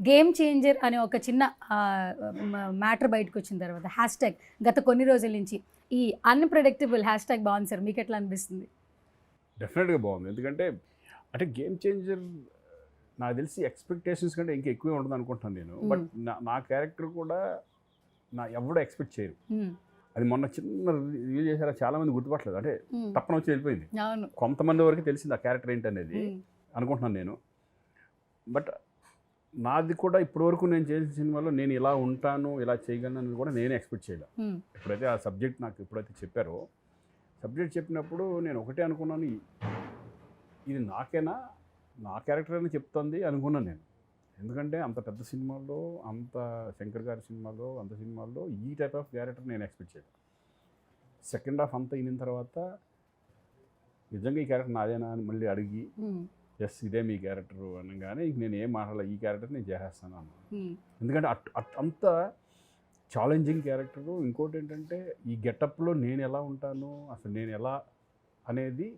Game changer అనే ఒక చిన్న మ్యాటర్ బయటకు వచ్చిన తర్వాత హ్యాష్ ట్యాగ్ గత కొన్ని రోజుల నుంచి ఈ అన్ప్రెడిక్టబుల్ హ్యాష్ ట్యాగ్ బాగుంది సార్ మీకు ఎట్లా అనిపిస్తుంది? డెఫినెట్గా బాగుంది. ఎందుకంటే అంటే గేమ్ చేంజర్ నాకు తెలిసి ఎక్స్పెక్టేషన్స్ కంటే ఇంకా ఎక్కువే ఉంటుంది అనుకుంటున్నాను నేను. Hmm. బట్ నా నా క్యారెక్టర్ కూడా నా ఎవడో ఎక్స్పెక్ట్ చేయరు. ఉమ్, అది మొన్న చిన్న రివ్యూ చేశారా చాలా మంది గుర్తుపట్టలేదు. అంటే ఉమ్, తప్పన వచ్చి వెళ్ళిపోయింది. కొంతమంది వరకు తెలిసింది ఆ క్యారెక్టర్ ఏంటనేది అనుకుంటున్నాను నేను. బట్ నాది కూడా ఇప్పటివరకు నేను చేసిన సినిమాలో నేను ఇలా ఉంటాను ఇలా చేయగలను అని కూడా నేనే ఎక్స్పెక్ట్ చేయలేదు ఎప్పుడైతే ఆ సబ్జెక్ట్ నాకు ఎప్పుడైతే చెప్పారో సబ్జెక్ట్ చెప్పినప్పుడు నేను ఒకటే అనుకున్నాను "ఇ- ఇది నాకేనా నా క్యారెక్టర్ అని చెప్తుంది అనుకున్నాను నేను. ఎందుకంటే అంత పెద్ద సినిమాల్లో అంత శంకర్ గారి సినిమాలో అంత సినిమాల్లో ఈ టైప్ ఆఫ్ క్యారెక్టర్ నేను ఎక్స్పెక్ట్ చేయలేదు సెకండ్ హాఫ్ అంతా అయిన తర్వాత నిజంగా ఈ క్యారెక్టర్ నాదేనా అని మళ్ళీ అడిగి ఎస్ ఇదే మీ క్యారెక్టర్ అనగానే ఇంక నేను ఏం మాట్లాడాలి ఈ క్యారెక్టర్ నేను చేసేస్తాను అన్నాను. ఉమ్, ఎందుకంటే అట్ అంత ఛాలెంజింగ్ క్యారెక్టరు. ఇంకోటి ఏంటంటే ఈ గెటప్లో నేను ఎలా ఉంటాను అసలు నేను ఎలా అనేది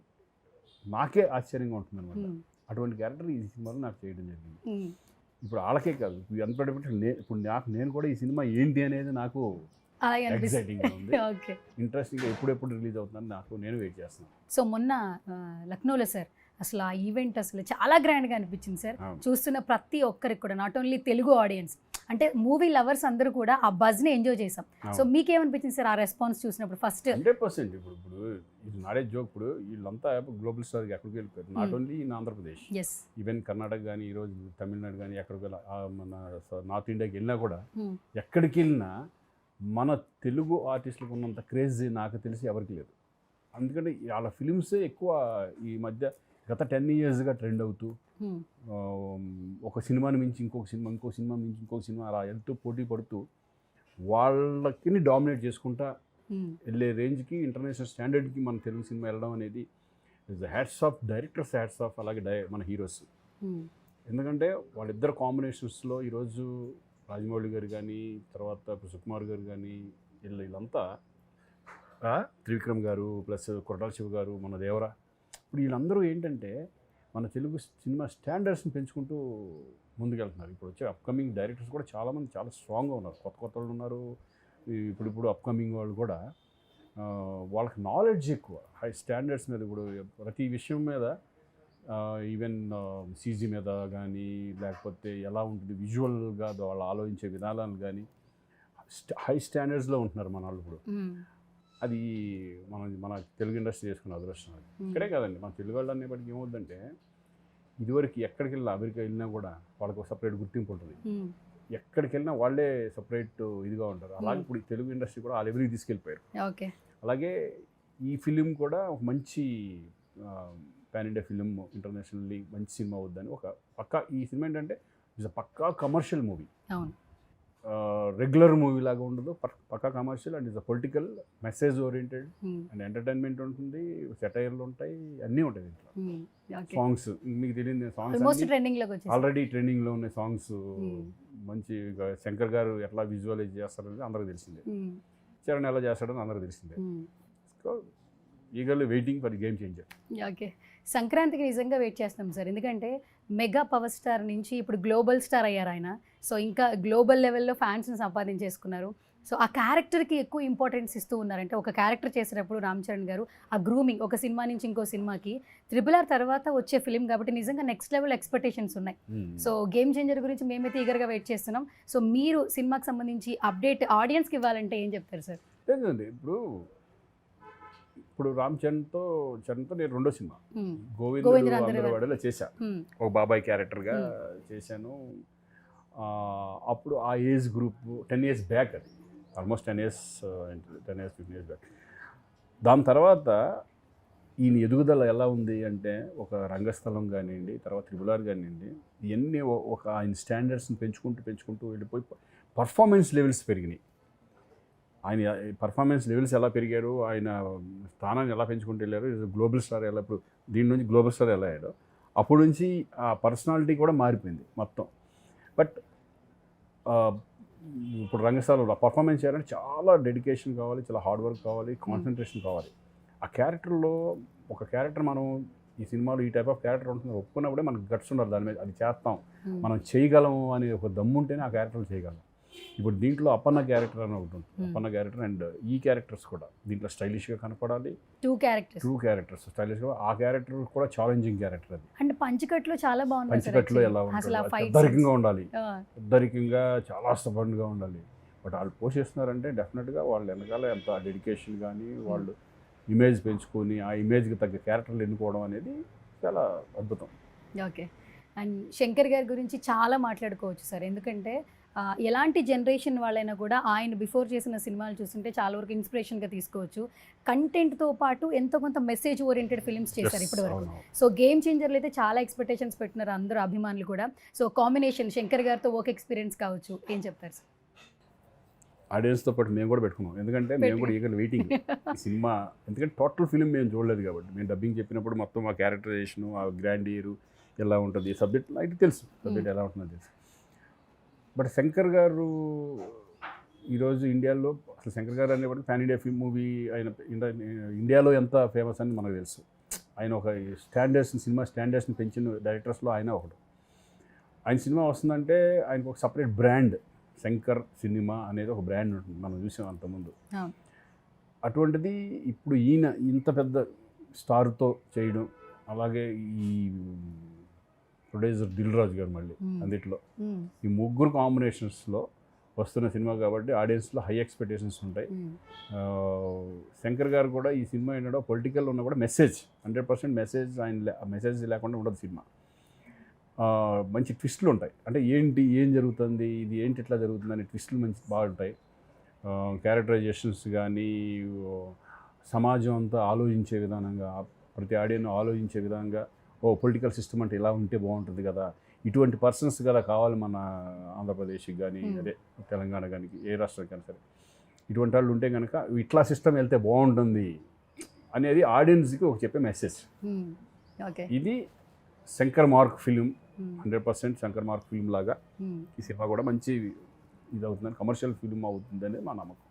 నాకే ఆశ్చర్యంగా ఉంటుంది అనమాట అటువంటి క్యారెక్టర్ ఈ సినిమాలో నాకు చేయడం జరిగింది. ఇప్పుడు వాళ్ళకే కాదు ఎంత నే ఇప్పుడు నాకు నేను కూడా ఈ సినిమా ఏంటి అనేది నాకు ఉంది. ఓకే. ఇంట్రెస్టింగ్గా ఎప్పుడెప్పుడు రిలీజ్ అవుతుందని నాకు నేను వెయిట్ చేస్తున్నాను. సో మొన్న లక్నోలో సార్ అసలు ఆ ఈవెంట్ అసలు చాలా గ్రాండ్గా అనిపించింది సార్. చూస్తున్న ప్రతి ఒక్కరికి కూడా నాట్ ఓన్లీ తెలుగు ఆడియన్స్ అంటే మూవీ లవర్స్ అందరూ కూడా ఆ బజ్ని ఎంజాయ్ చేసాం సో. మీకేమనిపించింది సార్ ఆ రెస్పాన్స్ చూసినప్పుడు ఫస్ట్? హండ్రెడ్ పర్సెంట్ ఇప్పుడు ఇప్పుడు ఇది నాడే జోక్ ఇప్పుడు వీళ్ళంతా గ్లోబల్ స్టార్కి ఎక్కడికి వెళ్ళిపోయారు. Not. Only in Andhra Pradesh yes even Karnataka కానీ ఈరోజు తమిళనాడు కానీ ఎక్కడికి మన నార్త్ ఇండియాకి వెళ్ళినా కూడా ఎక్కడికి వెళ్ళినా మన తెలుగు ఆర్టిస్టులకు ఉన్నంత క్రేజ్ నాకు తెలిసి ఎవరికి లేదు. అందుకని వాళ్ళ ఫిలిమ్సే ఎక్కువ ఈ మధ్య గత టెన్ ఇయర్స్గా ట్రెండ్ అవుతూ ఒక సినిమాని మించి ఇంకొక సినిమా ఇంకో సినిమా మించి ఇంకొక సినిమా అలా వెళ్తూ పోటీ పడుతూ వాళ్ళకి డామినేట్ చేసుకుంటా వెళ్ళే రేంజ్కి ఇంటర్నేషనల్ స్టాండర్డ్కి మన తెలుగు సినిమా వెళ్ళడం అనేది is hats off directors hats off అలాగే డై మన హీరోస్. ఎందుకంటే వాళ్ళిద్దరు కాంబినేషన్స్లో ఈరోజు రాజమౌళి గారు కానీ తర్వాత సుకుమార్ గారు కానీ వీళ్ళు వీళ్ళంతా త్రివిక్రమ్ గారు ప్లస్ కొరటాల శివ గారు మన దేవరా ఇప్పుడు వీళ్ళందరూ ఏంటంటే మన తెలుగు సినిమా స్టాండర్డ్స్ని పెంచుకుంటూ ముందుకెళ్తున్నారు. ఇప్పుడు వచ్చే అప్కమింగ్ డైరెక్టర్స్ కూడా చాలామంది చాలా స్ట్రాంగ్గా ఉన్నారు. కొత్త కొత్త వాళ్ళు ఉన్నారు. ఇప్పుడు ఇప్పుడు అప్కమింగ్ వాళ్ళు కూడా వాళ్ళకి నాలెడ్జ్ ఎక్కువ. హై స్టాండర్డ్స్ మీద ఇప్పుడు ప్రతి విషయం మీద ఈవెన్ సీజీ మీద కానీ లేకపోతే ఎలా ఉంటుంది విజువల్గా వాళ్ళు ఆలోచించే విధానాలు కానీ హై స్టాండర్డ్స్లో ఉంటున్నారు మన వాళ్ళు ఇప్పుడు. అది మన మన తెలుగు ఇండస్ట్రీ చేసుకున్న అదృష్టం అది. ఇక్కడే కాదండి మన తెలుగు వాళ్ళు అనేప్పటికీ ఏమవుతుందంటే ఇదివరకు ఎక్కడికి వెళ్ళినా అమెరికా వెళ్ళినా కూడా వాళ్ళకి సపరేట్ గుర్తింపు ఉంటుంది. ఎక్కడికి వెళ్ళినా వాళ్ళే సపరేట్ ఇదిగా ఉంటారు. అలాగే ఇప్పుడు తెలుగు ఇండస్ట్రీ కూడా ఆ లెవెల్కి తీసుకెళ్ళిపోయారు. ఓకే. అలాగే ఈ ఫిలిం కూడా ఒక మంచి పాన్ ఇండియా ఫిలిం ఇంటర్నేషనల్లీ మంచి సినిమా అవుద్దని ఒక పక్కా ఈ సినిమా ఏంటంటే ఇట్స్ పక్కా కమర్షియల్ మూవీ అవును. రెగ్యులర్ మూవీ లాగా ఉండదు. పక్- పక్కా commercial and is a political message oriented and entertainment ఉంటుంది. సెటైర్లు ఉంటాయి. అన్నీ ఉంటాయి దీంట్లో. సాంగ్స్ మీకు తెలియదు సాంగ్స్ ఆల్రెడీ ట్రెండింగ్లో ఉన్న సాంగ్స్ Hmm. మంచి శంకర్ గారు ఎట్లా విజువలైజ్ చేస్తారనేది అందరికీ తెలిసిందే. చరణ్ ఎలా చేస్తాడని అందరికీ తెలిసిందే. So eagerly waiting for game changer. Okay సంక్రాంతికి నిజంగా వెయిట్ చేస్తాం సార్. ఎందుకంటే మెగా పవర్ స్టార్ నుంచి ఇప్పుడు గ్లోబల్ స్టార్ అయ్యారు ఆయన. సో ఇంకా గ్లోబల్ లెవెల్లో ఫ్యాన్స్ని సంపాదించేసుకున్నారు. సో ఆ క్యారెక్టర్కి ఎక్కువ ఇంపార్టెన్స్ ఇస్తూ ఉన్నారంటే ఒక క్యారెక్టర్ చేసేటప్పుడు రామ్ చరణ్ గారు ఆ గ్రూమింగ్ ఒక సినిమా నుంచి ఇంకో సినిమాకి త్రిబుల్ ఆర్ తర్వాత వచ్చే ఫిలిం కాబట్టి నిజంగా నెక్స్ట్ లెవెల్ ఎక్స్పెక్టేషన్స్ ఉన్నాయి. సో గేమ్ చేంజర్ గురించి మేమైతే ఈగర్గా వెయిట్ చేస్తున్నాం. సో మీరు సినిమాకి సంబంధించి అప్డేట్ ఆడియన్స్కి ఇవ్వాలంటే ఏం చెప్తారు సార్? ఇప్పుడు ఇప్పుడు రామ్ చరణ్తో చరణ్తో నేను రెండో సినిమా. గోవిందుడు అందరి అందరవాడలో చేశా. ఒక బాబాయ్ క్యారెక్టర్గా చేశాను. అప్పుడు ఆ age group ten years back అది. Almost ten years ten years fifteen years back. దాని తర్వాత ఈయన ఎదుగుదల ఎలా ఉంది అంటే ఒక రంగస్థలం కానివ్వండి తర్వాత త్రిబులార్ కానివ్వండి ఇవన్నీ ఒక ఆయన స్టాండర్డ్స్ని పెంచుకుంటూ పెంచుకుంటూ వెళ్ళిపోయి పర్ఫార్మెన్స్ లెవెల్స్ పెరిగినాయి. ఆయన పర్ఫార్మెన్స్ లెవెల్స్ ఎలా పెరిగారు ఆయన స్థానాన్ని ఎలా పెంచుకుంటూ వెళ్ళారు గ్లోబల్ స్టార్ ఎలా ఇప్పుడు దీని నుంచి గ్లోబల్ స్టార్ ఎలా అయ్యాడు అప్పటి నుంచి ఆ పర్సనాలిటీ కూడా మారిపోయింది మొత్తం. బట్ ఇప్పుడు రంగస్థలంలో పర్ఫార్మెన్స్ చేయాలంటే చాలా డెడికేషన్ కావాలి చాలా హార్డ్ వర్క్ కావాలి కాన్సన్ట్రేషన్ కావాలి. ఆ క్యారెక్టర్లో ఒక క్యారెక్టర్ మనం ఈ సినిమాలో ఈ టైప్ ఆఫ్ క్యారెక్టర్ ఉంటుంది ఒప్పుకున్నప్పుడే మనకు గట్స్ ఉండాలి దాని మీద అది చేస్తాం. మనం చేయగలము అని ఒక దమ్ము ఉంటేనే ఆ క్యారెక్టర్ చేయగలం. ఇప్పుడు దీంట్లో అప్పన్న క్యారెక్టర్ అని ఒకటి ఉంటుంది. Hmm. అప్పన్న క్యారెక్టర్ అండ్ ఈ క్యారెక్టర్స్ కూడా దీంట్లో స్టైలిష్గా కనపడాలి. టూ క్యారెక్టర్స్ టూ క్యారెక్టర్స్ స్టైలిష్గా ఆ క్యారెక్టర్ కూడా ఛాలెంజింగ్ క్యారెక్టర్ అది. అండ్ పంచకట్లో చాలా బాగుంది పంచికట్లో. ఎలా ఉంటుంది ఫైట్ పెద్దరికంగా ఉండాలి. పెద్దరికంగా చాలా స్టబండ్గా ఉండాలి. బట్ వాళ్ళు పోషిస్తున్నారంటే డెఫినెట్గా వాళ్ళ వెనకాల ఎంత డెడికేషన్ కానీ వాళ్ళు ఇమేజ్ పెంచుకొని ఆ ఇమేజ్కి తగ్గ క్యారెక్టర్లు ఎన్నుకోవడం అనేది చాలా అద్భుతం. ఓకే అండ్ శంకర్ గారి గురించి చాలా మాట్లాడుకోవచ్చు సార్. ఎందుకంటే ఎలాంటి జనరేషన్ వాళ్ళైనా కూడా ఆయన బిఫోర్ చేసిన సినిమాలు చూస్తుంటే చాలా వరకు ఇన్స్పిరేషన్గా తీసుకోవచ్చు. కంటెంట్తో పాటు ఎంతో కొంత మెసేజ్ ఓరియంటెడ్ ఫిల్మ్స్ చేశారు Yes, ఇప్పటి వరకు అవును. సో గేమ్ చేంజర్లు అయితే చాలా ఎక్స్పెక్టేషన్స్ పెట్టినారు అందరూ అభిమానులు కూడా. సో కాంబినేషన్ శంకర్ గారితో వర్క్ ఎక్స్పీరియన్స్ కావచ్చు. ఏం చెప్తారు? సార్ ఆడియన్స్తో పాటు మేము కూడా పెట్టుకున్నాం. ఎందుకంటే మేము కూడా ఈగల్ వెయిటింగ్ సినిమా ఎందుకంటే టోటల్ ఫిలిం మేము చూడలేదు కాబట్టి. మేము డబ్బింగ్ చెప్పినప్పుడు మొత్తం ఆ క్యారెక్టరైజేషను ఆ గ్రాండ్ ఇయర్ ఎలా ఉంటుంది సబ్జెక్ట్ అయితే తెలుసు. సబ్జెక్ట్ ఎలా ఉంటుందో తెలుసు. బట్ శంకర్ గారు ఈరోజు ఇండియాలో అసలు శంకర్ గారు అనేవాడు ఫ్యాన్ ఇండియా ఫిల్మ్ మూవీ ఆయన ఇండియా- ఇండియాలో ఎంత ఫేమస్ అని మనకు తెలుసు. ఆయన ఒక స్టాండర్డ్స్ సినిమా స్టాండర్డ్స్ని పెంచిన డైరెక్టర్స్లో ఆయన ఒకడు. ఆయన సినిమా వస్తుందంటే ఆయనకు ఒక సపరేట్ బ్రాండ్ శంకర్ సినిమా అనేది ఒక బ్రాండ్ ఉంటుంది. మనం చూసాం అంతకుముందు. అటువంటిది ఇప్పుడు ఈయన ఇంత పెద్ద స్టార్తో చేయడం అలాగే ఈ ప్రొడ్యూసర్ దిల్ రాజు గారు మళ్ళీ. అందుట్లో. Hmm. ఈ ముగ్గురు కాంబినేషన్స్లో వస్తున్న సినిమా కాబట్టి ఆడియన్స్లో హై ఎక్స్పెక్టేషన్స్ ఉంటాయి. శంకర్ గారు కూడా ఈ సినిమా ఏంటంటే పొలిటికల్ ఉన్న కూడా మెసేజ్ హండ్రెడ్ పర్సెంట్ మెసేజ్ ఆయన మెసేజ్ లేకుండా ఉండదు సినిమా. మంచి ట్విస్టులు ఉంటాయి. అంటే ఏంటి ఏం జరుగుతుంది ఇది ఏంటి ఇట్లా జరుగుతుంది అనే ట్విస్టులు మంచి బాగుంటాయి క్యారెక్టరైజేషన్స్ కానీ సమాజం అంతా ఆలోచించే విధానంగా ప్రతి ఆడియన్ ఆలోచించే విధంగా ఓ పొలిటికల్ సిస్టమ్ అంటే ఇలా ఉంటే బాగుంటుంది కదా ఇటువంటి పర్సన్స్ కదా కావాలి మన ఆంధ్రప్రదేశ్కి కానీ. అదే తెలంగాణ కానీ ఏ రాష్ట్రానికైనా సరే ఇటువంటి వాళ్ళు ఉంటే కనుక ఇట్లా సిస్టమ్ వెళ్తే బాగుంటుంది అనేది ఆడియన్స్కి ఒక చెప్పే మెసేజ్ ఇది Shankar mark film. Hundred percent Shankar mark film లాగా. ఈ సినిమా కూడా మంచి ఇది అవుతుందని కమర్షియల్ ఫిలిం అవుతుందని మా నమ్మకం